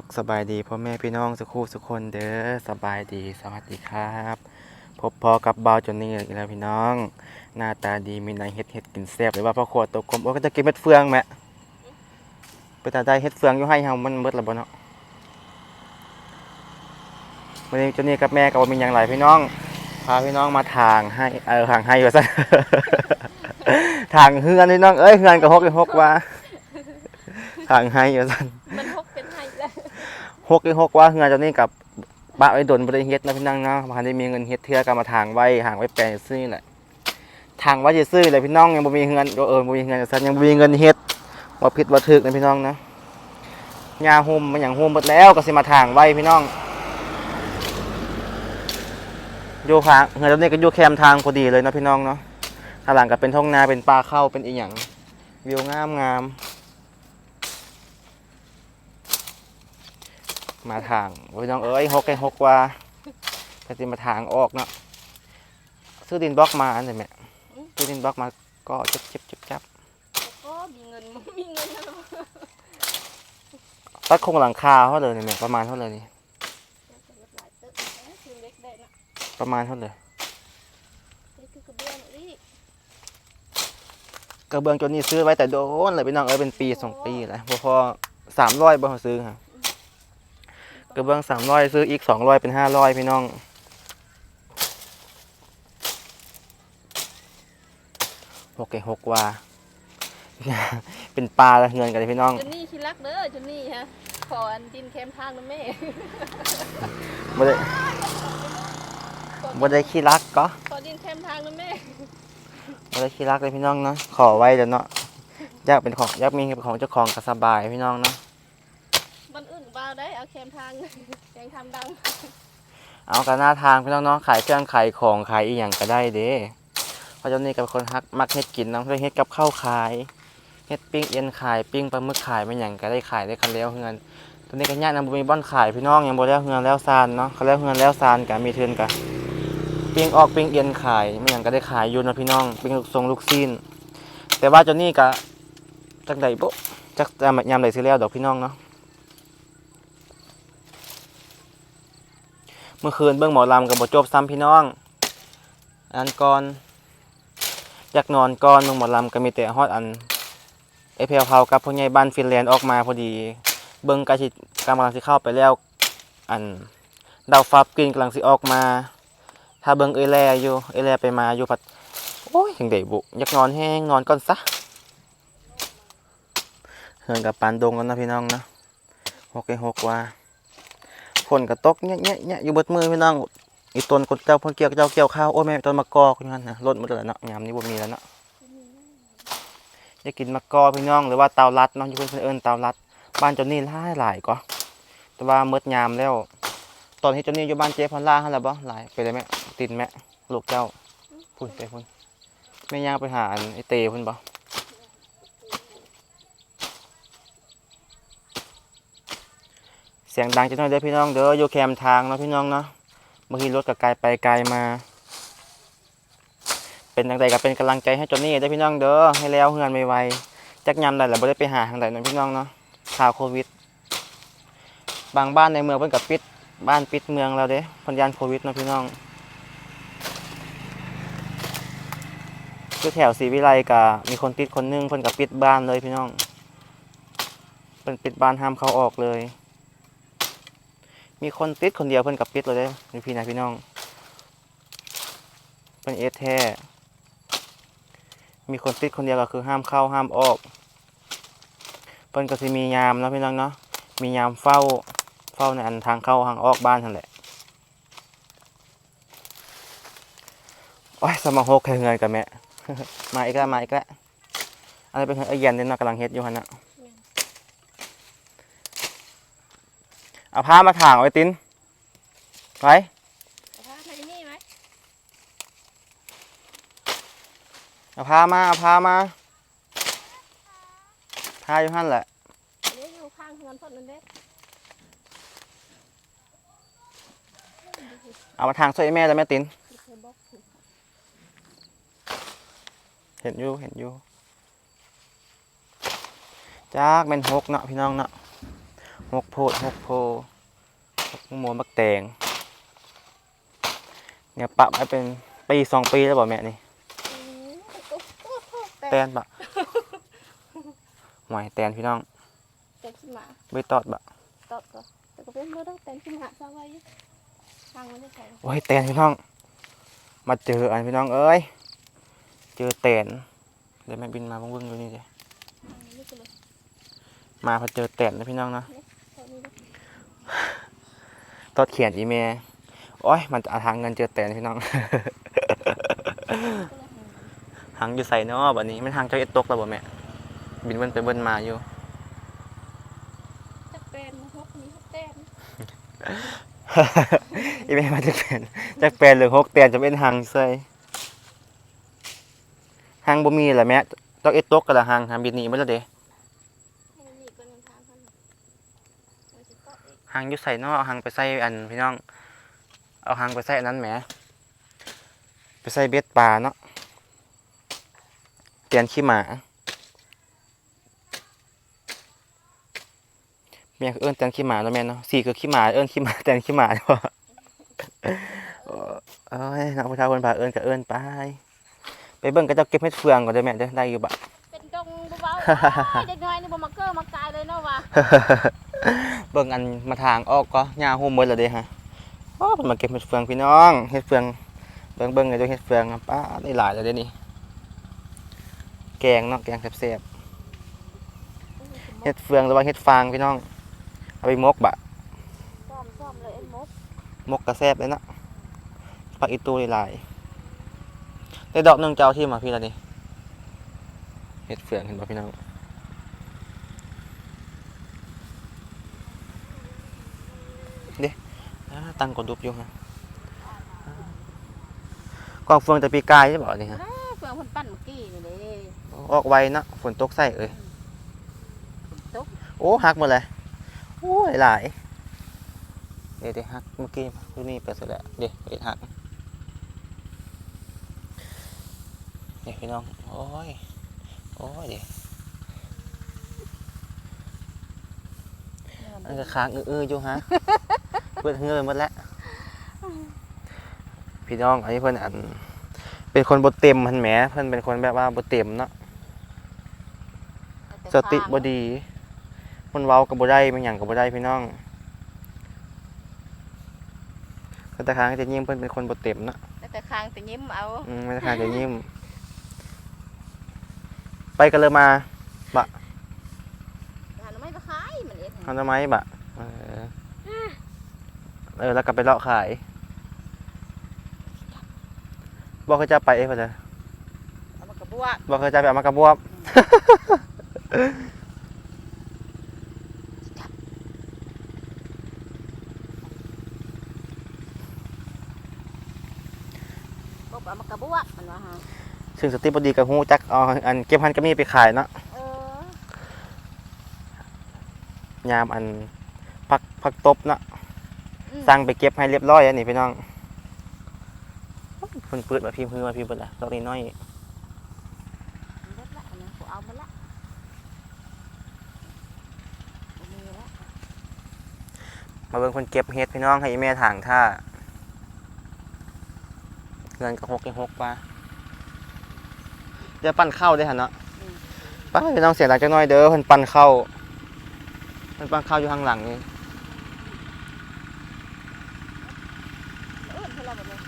สุขสบายดีพ่อแม่พี่น้องสุขูสุขคนเด้อสบายดีสวัสดีครับ พบพอกับบ่าวจนนี่อีกแล้วพี่น้อง หน้าตาดีมีนายเฮ็ดเฮ็ดกินแซ่บหรือว่าพ่อครัวตกกลมโอ้ก็จะกินเม็ดเฟืองแม่ไปตาได้เฮ็ดเฟืองอยู่ให้เฮามันหมดล้วบ่เนาะวันนี้จนนี่กับแม่ก็บ่มีหยังหลายพี่น้องพาพี่น้องมาทางให้เออทางให้ว่าซั่นทางเฮือนพี่น้องเอ้ยเฮือนก็ฮกฮกว่าทางให้ว่าซั่นมันพก หกอีหกว่าเงินเจ้านี่กับบ้าไว้ดนบริเฮ็ดนะพี่น้องเนาะพันได้มีเงินเฮ็ดเทื่อก็มาทางไว้ห่างไว้แปลงซื้อแหละทางไว้จะซื้อเลยพี่น้องยังบ่มีเงินเออบ่มีเงินซั่นยังบ่มีเงินเฮ็ดบ่ผิดบ่ถูกนะพี่น้องนะยาห่มมันหยังห่มหมดแล้วก็สิมาทางไว้พี่น้องอยู่ข้างเงินเจ้านี่ก็อยู่แคมทางพอดีเลยนะพี่น้องเนาะข้างหลังก็เป็นท้องนาเป็นป่าเข้าเป็นอีหยังวิวงามงาม มาทางพี่น้องเอ้ยหกไอ้หกว่าก็สิมาทางออกเนาะซื้อดินบล็อกมาอันนี้แม่ซื้อดินบล็อกมาก็จับจับจับจับก็มีเงินมีเงินแล้วตัดโครงหลังคาเท่าเลยนี่แม่ประมาณเท่าเลยนี่ประมาณเท่าเลยกระเบื้องนี่กรงจนนี่ซื้อไว้แต่โดนเลยพี่น้องเอ้ยเป็นปีสองปีแล้วพอพอสามร้อยบ่พอซื้อค่ะ กระเบื้องสามร้อยซื้ออีกสองร้อยเป็นห้าร้อยพี่น้อง หกไอ้หกว่า เป็นปลาละเงินกันเลยพี่น้อง จนนี่คิรักเด้อจนนี่ฮะ ขออันดินแคมทางนะแม่บ่ได้บ่ได้ขี้รักก็ขอดินแคมทางนะแม่บ่ได้ขี้รักเลยพี่น้องเนาะ ขอไว้เดี๋ยวเนาะ อยากเป็นของอยากมีเป็นของเจ้าของก็สบายพี่น้องเนาะมันอื่น เบาเอาแคมทางแกงทำดังเอากันหน้าทางพี่น้องเนาะขายเครื่องขายของขายอีหยังก็ได้เด้เพราะเจ้านี่ก็เป็นคนฮักมักเฮ็ดกินเนาะเฮ็ดกับข้าวขายเฮ็ดปิ้งเอ็นขายปิ้งปลาหมึกขายไม่หยังก็ได้ขายได้คันแล้วเฮือนตอนนี้ก็ญาตินำบ่มีบ่อนขายพี่น้องยังบ่แล้วเฮือนแล้วซานเนาะเขาแล้วเฮือนแล้วซานก็มีเทือนก็ปิ้งออกปิ้งเอ็นขายไม่หยังก็ได้ขายอยู่นะพี่น้องปิ้งลูกทรงลูกซีนแต่ว่าเจ้านี่ก็จักใดบ่จักยามใดสิแล้วดอกพี่น้องเนาะ เมื่อคืนเบิ่งหมอลำกับบทจบซ้ำพี่น้องอันก่อนอยากนอนก่อนเบิ่งหมอลำก็มีแต่ฮอดอันไอเพลเผากับพ่อใหญ่บ้านฟินแลนด์ออกมาพอดี เบิ่งกระสิกำลังสิเข้าไปแล้ว อันดาวฟ้ากินกำลังสิออกมา ถ้าเบิ่งเอแลอยู่เอแลไปมาอยู่พัดโอ้ยถึงได้บุอยากนอนแห้งนอนก่อนซะเฮือนกับปานดงกันนะพี่น้องนะหกไอหกว่า ฝนก็ตกเงี้ยเงี้ยเงี้ยอยู่บดมือพี่น้องอีต้นกดเจ้าเพ่นเกี่ยวเจ้าเกี่ยวข้าวโอ้แม่ต้นมะกอกอยู่นั่นนะรถหมดแล้วเนาะยามนี้บ่มีแล้วเนาะอยากกินมะกอพี่น้องหรือว่าเตาลัดเนาะอยู่เพิ่นเพิ่นเอิ้นเตาลัด บ้านเจ้านี่หลายหลายก็แต่ว่าหมดยามแล้ว ตอนที่เจ้านี่อยู่บ้านเจ๊พอลล่าหั่นล่ะบ่หลายไปเลยแม่ติดแม่ลูกเจ้าพุ่นไปพุ่นแม่ย่างไปหาไอ้เตพุ่นบ่ สียงดังจังหน่อยเด้อพี่น้องเด้ออยู่แคมทางเนาะพี่น้องเนาะบางทีรถก็ไกลไปไกลมา เป็นจังใดก็เป็นกำลังใจให้จนนี่เด้อพี่น้องเด้อให้แล้วเฮือนไวๆจักยามใดแหละบ่ได้ไปหาทางใดเนาะพี่น้องเนาะข่าวโควิด บางบ้านในเมืองเพิ่นก็ปิดบ้านปิดเมืองแล้วเด้พิ่นยานโควิดเนาะพี่น้องคือแถวศรีวิไลก็มีคนติดคนหนึงเพิ่นก็ปิดบ้านเลยพี่น้องเพิ่นปิดบ้านห้ามเขาออกเลย มีคนติดคนเดียวเพิ่นกับปิดเลยเด้พี่นะพี่น้องเป็นเอสแท้มีคนติดคนเดียวก็คือห้ามเข้าห้ามออกเพิ่นก็สิมียามเนาะพี่น้องเนาะมียามเฝ้าเฝ้าในอันทางเข้าทางออกบ้านนั่นแหละโอ้ยสมองหกแค่เงินกับแม่มาอีกแล้วมาอีกแล้วอะไรเป็นไอ้เย็นเนี่ยนาะกำลังเฮ็ดอยู่หั่นน่ะ เอาผ้ามาถางเอาไว้ตินไว้ถ้าใครนี่ไหมเอาผ้ามาเอาผ้ามาผ้าอยู่หั่นแหละอันนี้อยู่ข้างเงินพดนั่นเด้เอามาทางช่วยแม่แล้วแม่ตินเคยบอกเห็นอยู่เห็นอยู่จากเป็นหกเนาะพี่น้องเนาะ หกโพดหกโพหกโมมักแตงเนี่ยปะมาเป็นปีสองปีแล้วบ่แม่นี่อืมโอ้โหแต่แตนปะหวยแตนพี่น้องแต่ขี้หมาใบตอดบะตอดก็แต่ก็เป็นบ่ได้แต่ขี้หมาซะไว้อยู่ทางมันจะใส่โอ้ยแตนพี่น้อง มาเจออันพี่น้องเอ้ยเจอแตนเดี๋ยวแม่บินมาเบึ้งๆอยู่นี่เลยทางนี้ก็เลยมาพอเจอแตนนะพี่น้องเนาะเท่านี้เลย ตอดเขียนอีเมลโอ้ย มันจะเอาทางเงินเจอแตนพี่น้องก็เลยหาหางอยู่ใส่เนาะบัดนี้ มันหางเจ้าเอ็ดตกแล้วบ่แม่ บินเบิ้นไปเบิ้นมาอยู่จักเป็นมาฮกนี้ฮกแต้มอีเมลมาจากแปนจากแปนหรือหกแตนจะเป็นหางใส่หางบ่มีแหละแม่เจ้าเอ็ดตกกับละหางหางบินหนีไปแล้วเด้ ให้มันหนีบกันนำทางเขาหน่อยเอาสิเกาะอีกหางอยู่ใส่เนาะเอาหางไปใส่อันพี่น้อง เอาหางไปใส่อันนั้นแหม ไปใส่เบ็ดปลาเนาะเตียนขี้หมาแม่คือเอิ้นเตียนขี้หมาแล้วแม่เนาะสี่คือขี้หมาเอิ้นขี้หมาเตียนขี้หมาเนาะเอ้ยนักพุทธาคนพาเอิ้นกับเอิ้นไป ไปเบิ่งกระเจ้าเก็บเห็ดเฟืองก่อนเด้อแม่เด้อได้อยู่บะเป็นดงเบาๆโอ้ยเด็กน้อยนี่บ่มาเกอมากายเลยเนาะว่ะ เบิ่งอันมาทางออกก็หญ้าโฮมหมดแล้วเด้ฮะโอ้เพิ่นมาเก็บเห็ดเฟืองพี่น้องเห็ดเฟืองเบิ่งเบิ่งเลยเด้อเห็ดเฟืองป้าได้หลายแล้วเด้นี่แกงเนาะแกงแซ่บๆเห็ดเฟืองหรือว่าเห็ดฟางพี่น้อง เอาไปมกบะมกกระแซบเลยนะผักอีตูหลายๆได้ดอกหนึ่งเจะเอาที่มาพี่ละนี่เห็ดเฟืองเห็นบ่ะพี่น้องเด้อ่า ตั้งกดดุบอยู่ฮะกองเฟืองแต่ปีกายใช่บ่นี่ฮะอ้าเฟืองเพิ่นปั้นเมื่อกี้นี่เด้ออกไวเนาะฝนตกใส่เอ้ยตกโอ้หักหมดเลยโอ้ยหลายเดี๋ยวเดี๋ยวหักเมื่อกี้ดูนี่ไปเสร็จแล้วเดี๋ยวเดี๋ยวหักเดี๋ยวพี่น้องโอ้ยโอ้ยเดี๋ยวอันก็ค้างอื้อๆอยู่ฮะ เพื่อนเงยหมดแล้ว พี่น้องอันนี้เพื่อนอัน เป็นคนบดเต็มพันแหมเพื่อนเป็นคนแบบว่าบดเต็มเนาะสติบดี มันเว้ากับบ่ได้มันหยังกับบ่ได้พี่น้องแต่ครั้งจะยิ้มเพิ่นเป็นคนบ่เต็มเนาะแต่แต่คางแต่ยิ้มเอาอืมแต่ครั้งจะยิ้ม ไปกันเลยมาหาหน่อไม้ก็ขายมันเองทำทำไมบะเออ เออแล้วก็ไปเลาะขายบอกเขาจะไปเอ้ยพ่อจ้ะเอามากระบวกบอกเขาจะไปเอามากระบวบบอกเอามากระบวกมันว่าฮะซึ่งสติบดีกับฮู้จักเอาอันเก็บพันก็มีไปขายเนาะเออยามอันพักพักตบเนาะอืม สั่งไปเก็บให้เรียบร้อยอันนี้พี่น้องเพิ่นปิดมาพิมพ์คือมาพิมพ์เปิดละดอกนี้น้อยเบิดละอันนั้นกูเอามาละบ่มีละมาเบิ่งคนเก็บเฮ็ดพี่น้องให้อีแม่ถางท่าเงินก็หกยังหกป่ะเดี๋ยวปั่นเข้าได้หันเนาะไป้าพี่น้องเสียงดังจักหน่อยเด้อเพิ่นปั่นเข้าเพิ่นปั่นเข้าอยู่ข้างหลังนี่ เอิ้นเพิ่นละบัดนี้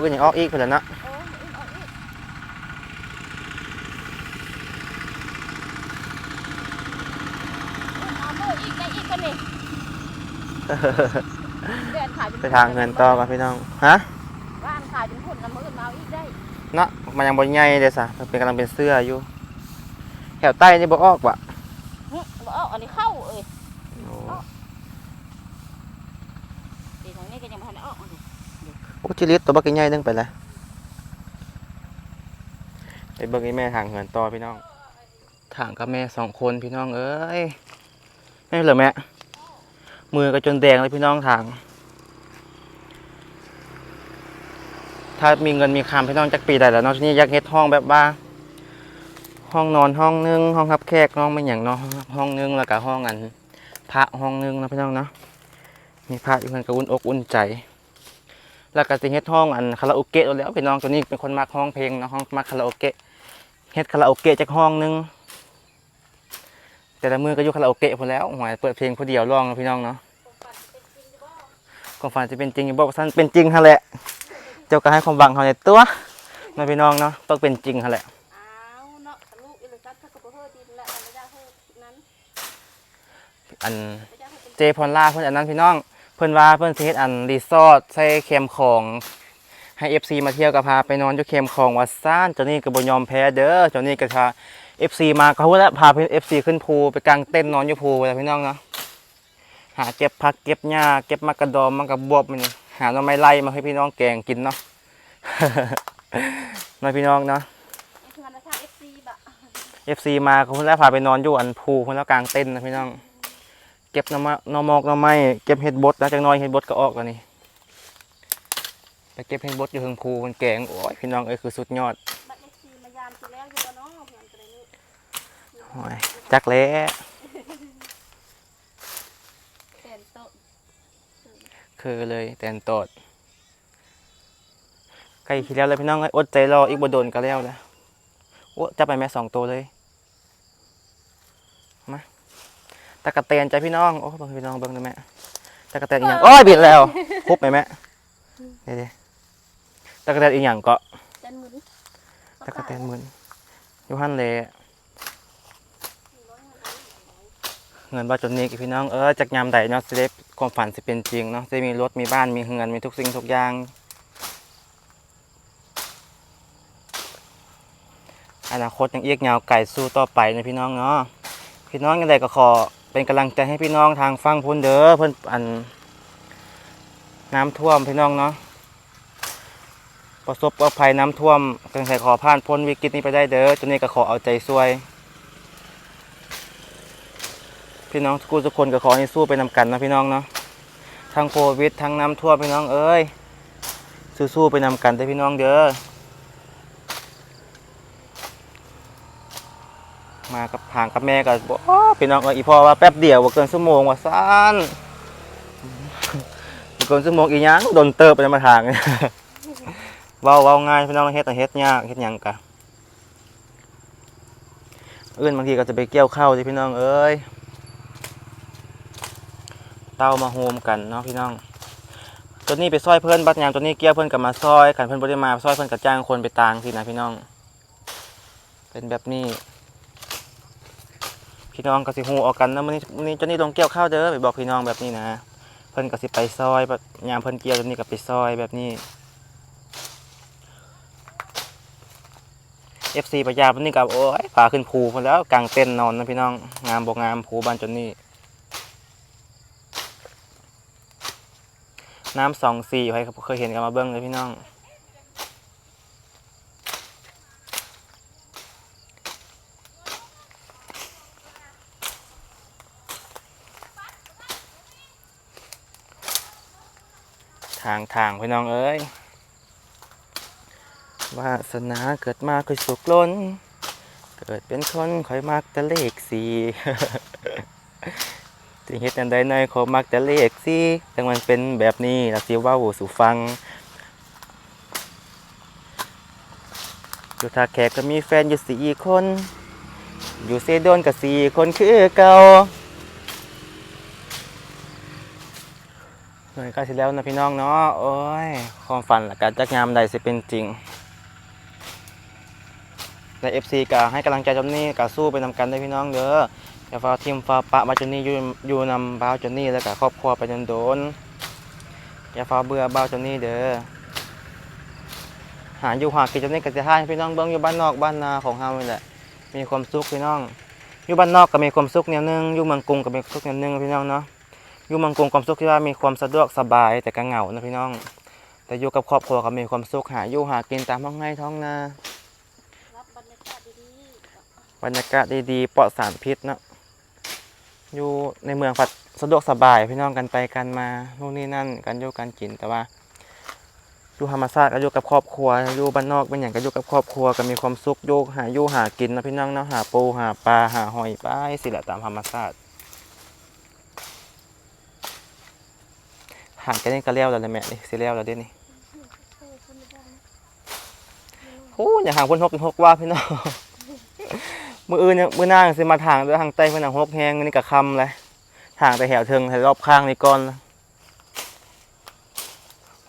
เพิ่นยังออกอีกเพิ่นละเนาะเออเอิ้นเอาอีกเอิ้นเอามืออีกได้อีกกันนี่เดินขายจนไปทางเงินต่อกันพี่น้อง ฮะร้านขายจนพุ่นน้ำมือมาเอาอีกได้เนาะมันยังบ่ใหญ่เด้ซะมันเป็นกำลังเป็นเสื้ออยู่ แถวใต้นี่บ่ออกว่ะหึบ่เอาอันนี้เข้าเอ้ย โอ้ เดี๋ยวทางนี้ก็ยังบ่ทันได้ออกเลย โอ้ จิลิตตัวบักใหญ่นึงไปแล้วไปเบิ่งไอ้แม่ทางเหินต่อพี่น้องทางกับแม่สองคนพี่น้องเอ้ยไม่เหรอแม่มือก็จนแดงเลยพี่น้องทาง ถ้ามีเงินมีคำพี่น้องจักปีได้แล้วเนาะที่นี่อยากเฮ็ดห้องแบบว่า ห้องนอนห้องนึงห้องรับแขกห้องไม่อย่างเนาะห้องนึงแล้วก็ห้องอัน พระห้องนึงนะพี่น้องเนาะมีพระอยู่เพิ่นก็อุ่นอกอุ่นใจ แล้วก็สิเฮ็ดห้องอันคาราโอเกะเอาแล้วพี่น้องตัวนี้เป็นคนมักห้องเพลงเนาะห้องมักคาราโอเกะเฮ็ดคาราโอเกะจักห้องหนึงแต่ละมือก็อยู่คาราโอเกะพุ่นแล้วหวยเปิดเพลงผู้เดียวร้องเนาะพี่น้องเนาะผมฝันเป็นจริงจะบอกความฝันจะเป็นจริงอยู่บอกว่าสั้นเป็นจริงฮะแหละ เจ้าก็ให้ความหวังเขาในตัวเนาะพี่น้องเนาะต้องเป็นจริงฮะแหละอ้าวเนาะลูกอิลซัดถ้ากับเพื่อดินและอันไม่ได้เพื่อนั้นอันไม่ได้เพื่อเป็นเจพรล่าเพิ่นอันนั้นพี่น้องเพิ่นว่าเพิ่นสิเฮ็ดอันรีสอร์ทใส่เค็มของให้ FC มาเที่ยวก็พาไปนอนอยู่เค็มของวัดซ่านเจ้านี่ก็บ่ยอมแพ้เด้อเจ้านี่ก็พา FC มาก็ฮู้แล้วพาเพิ่น FC ขึ้นภูไปกางเต็นท์นอนอยู่ภูแล้วพี่น้องเนาะหาเก็บผักเก็บหญ้าเก็บมะกระดอมมันก็บวบมันนี่หาหน่อไม้ไล่มาให้พี่น้องแกงกินเนาะเนาพี่น้องเนาะธรรมาติเอฟซีบะเอฟซีมาคุณแล้วพาไปนอนอยู่อันภูคุณแล้วกลางเต้นท์นะพี่น้อง เก็บหน้ำมะหน้ำมอกหน้ำไม้เก็บเห็ดบดนะจังน้อยเห็ดบดก็ออกแล้วนี่ไปเก็บเห็ดบดอยู่เทิงภูมันแกงโอ้ยพี่น้องเอ้ยคือสุดยอดบัตรเอฟซีมายามทีแล้วอยู่กับน้องเพื่อนตัวนี้โอ้ยจักแล้เต็นโต๊ะคือเลยแตนโตดใกล้ขี้แล้วเลยพี่น้องเอ้ยอดใจรออีกบ่โดนก็แล้วนะโอ้จับไปแม่สองตัวเลยมา ตะกะเตนใจพี่น้องโอ้เบิ่งพี่น้องเบิ่งดูแม่ตะกะเตนอีหยังโอ้ยบิดแล้วคุบไหมแม่เดี๋ยวๆตะกะเตนอีหยังก็เต็นมือตะกะแตนหมื่นอยู่หันเลยเงินบาจนนี้กับพี่น้องเออจากยามใดเนาะสิได้ความฝันสิเป็นจริงเนาะจะมีรถมีบ้านมีเงินมีทุกสิ่งทุกอย่าง อนาคตยังเอียกยาวไก่สู้ต่อไปนะพี่น้องเนาะพี่น้องยังไงก็ขอ เป็นกำลังใจให้พี่น้องทางฟังพุ่นเด้อเพื่อนอัน น้ำท่วมพี่น้องเนาะประสบกับภัยน้ำท่วมกังใส่ขอผ่านพ้นวิกฤตนี้ไปได้เด้อจนนี้ก็ขอเอาใจช่วย พี่น้องทุกคนทุกคนก็ขอให้สู้ไปนำกันนะพี่น้องเนาะทั้งโควิดทั้งน้ำท่วมพี่น้องเอ้ยสู้ๆไปนำกันเด้พี่น้องเด้อ มากับผางกับแม่ก็บอกพี่น้องเอ้ยอีพ่อว่าแป๊บเดียวว่าเกินชั่วโมงว่าสั้นบ่เกินชั่วโมงอีหยังโดนเติบไปมาทางเว้าเว้าง่ายพี่น้องเฮ็ดแต่เฮ็ดยากเฮ็ดหยังกะอื่นบางทีก็จะไปเกี่ยวข้าวที่พี่น้องเอ้ยเต้ามาโฮมกันเนาะพี่น้องตัวนี้ไปซอยเพื่อนบัดยามตัวนี้เกี่ยวเพื่อนกับมาซอยกันเพื่อนบ่ได้มาซอยเพื่อนกับจ้างคนไปตางสินะพี่น้อง เป็นแบบนี้ พี่น้องก็สิฮู้ออกกันนะมื้อนี้มื้อนี้ตัวนี้ลงเกี่ยวข้าวเด้อไปบอกพี่น้องแบบนี้นะ เพิ่นก็สิไปซอยบัดยามเพิ่นเกี่ยวตัวนี้ก็ไปซอยแบบนี้เอฟซีปะยาวันนี้กับโอ้ยพาขึ้นภูมาแล้วกลางเต้นนอนนะพี่น้องงามบกงามภูบ้านจนนี่น้ำสองสี่ใครเคยเห็นกันมาเบิ้งเลยพี่น้อง ทางทางพี่น้องเอ้ยวาสนาเกิดมาคือสุขล้น เกิดเป็นคนคอยมักแต่เลขสี่สิเฮ็ดอันใดหน่อยขอมักแต่เลขสี่แต่มันเป็นแบบนี้ละสิเว้าสู่ฟังอยู่ท่าแขกก็มีแฟนอยู่สี่คน อยู่เซโดนก็สี่คนคือเก่า หน่วยก็สิแล้วนะพี่น้องเนาะโอ้ยความฝันหละกันจักยามใดสิเป็นจริงใน FC ก็ให้กำลังใจจำนี่ก็สู้ไปนำกันได้พี่น้องเด้ออย่าฟ้าทีมฟาปะมาจนนี่อยู่อยู่นำบ้าวจนนี่แล้วก็ครอบครัวไปจนโดนอย่าฟ้าเบื่อบ้าวจนนี่เด้อหาอยู่หากินจนนี่ก็จะให้พี่น้องเบิ่งอยู่บ้านนอกบ้านนาของเฮานี่แหละมีความสุขพี่น้องอยู่บ้านนอกก็มีความสุขแนวหนึงอยู่เมืองกรุงก็มีความสุขแนวหนึงพี่น้องเนาะ อยู่เมืองกรุงความสุขที่ว่ามีความสะดวกสบายแต่ก็เหงานะพี่น้อง แต่อยู่กับครอบครัวก็มีความสุขหาอยู่หากินตามท้องไร่ท้องนารับบรรยากาศดีบรรยากาศดีๆปลอดสารพิษเนาะอยู่ในเมืองผัดสะดวกสบายพี่น้องกันไปกันมานู่นนี่นั่นกันอยู่กันกินแต่ว่าอยู่ธรรมชาติก็อยู่กับครอบครัวอยู่บ้านนอกเป็นอย่างก็อยู่กับครอบครัวก็มีความสุขอยู่หาอยู่หากินนะพี่น้องเนาะหาปูหาปลาหาหอยไปสิแหละตามธรรมชาติ หางกันนี่ก็แล้วแล้วแม่นี่สิแล้วแล้วเด้นี่โอ้คนไม่ได้นะโอ้อย่าห่างเพิ่นหกหกว่าพี่น้องมืออื่นยังมือหน้ายังสิมาทางด้วยทางใต้เพิ่นน่ะหกแฮงนี่ก็คำเลยทางแต่แถวเทิงให้รอบข้างนี่ก่อน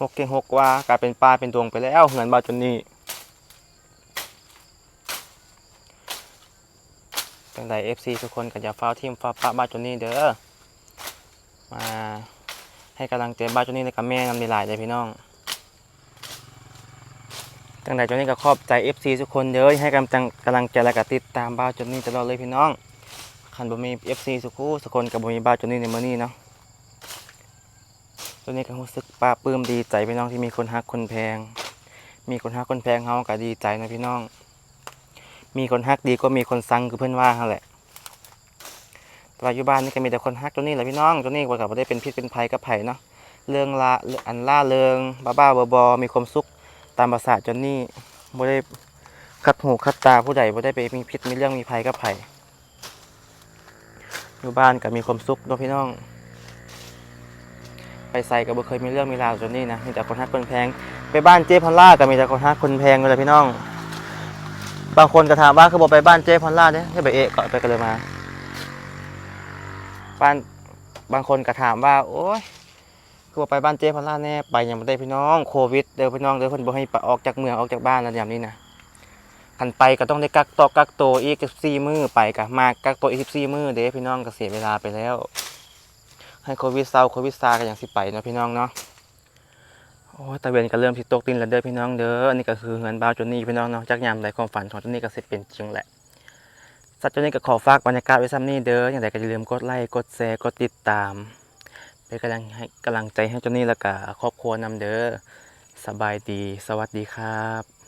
หกเก่งหกว่ากลายเป็นปลาเป็นดวงไปแล้วเงินบาจนนี้จังใด FC ทุกคนก็อย่าฟ้าวทีมฟ้าปะบาจนนี้เด้อมา ให้กำลังใจบ้าทจนนี้ในกับแม่นำในหลายเลยพี่น้องจังใดจนนี้ก็ขอบใจ FC ทุกคนเด้อให้กำลังกำลังใจและก็ติดตามบ้าวจนนี้ตลอดเลยพี่น้องคันบ่มี FC สุกูสุคนกับบ่มีบ้าวจนนี้ในมื้อนี้เนาะจนนี้ก็รู้สึกปลาปลื้มดีใจพี่น้องที่มีคนฮักคนแพง มีคนฮักคนแพงเฮาก็ดีใจนะพี่น้อง มีคนฮักดีก็มีคนซังคือเพิ่อนว่าหั่นแหละ แต่ว่าอยู่บ้านนี่ก็มีแต่คนฮักจนนี้แหละพี่น้องจนนี้ก็บ่ได้เป็นพิษเป็นภัยกับไผ่เนาะเรื่องละอันล่าเริงบ้าๆบอๆมีความสุขตามภาษาจนนี่บ่ได้คัดหูคัดตาผู้ใดบ่ได้ไปมีพิษมีเรื่องมีภัยกับไผอยู่บ้านก็มีความสุขเนาะพี่น้อง ไปใส่ก็บ่เคยมีเรื่องมีราวจนนี่นะมีแต่คนฮักคนแพง ไปบ้านเจ๊พอลล่าก็มีแต่คนฮักคนแพงเลยพี่น้อง บางคนก็ถามว่าคือบ่ไปบ้านเจ๊พอลล่าเด้ให้ไปเอะก็ไปกันเลยมา บ้านบางคนก็ถามว่า โอ๊ยคือว่าไปบ้านเจ๊พอลล่าแน่ไปยังไม่ได้พี่น้องโควิดเด้อพี่น้องเด้อเพิ่นบ่ให้ปออกจากเมืองออกจากบ้านแล้วอย่างนี้นะคันไปก็ต้องได้กักตัวกักตัวอีก14มื้อไปก็มากักตัวอีก14มื้อเด้พี่น้องก็เสียเวลาไปแล้ว ให้โควิดเศร้าโควิดซาก็ยังสิไปเนาะพี่น้องเนาะโอ้ตะเวนก็เริ่มสิตกดินแล้วเด้อพี่น้องเด้ออันนี้ก็คือเงินบ้าจนนี่พี่น้องเนาะจักยามใดความฝันของจนนี่ก็เสิเป็นจริงแหละ สัตว์จนนี่ก็ขอฝากบรรยากาศไว้ซ้ำนี้เด้ออย่างไรก็อย่าลืมกดไลค์กดแชร์กดติดตามเป็นกำลังให้กำลังใจให้เจ้านี่แล้วก็ครอบครัวนำเด้อสบายดี สวัสดีครับ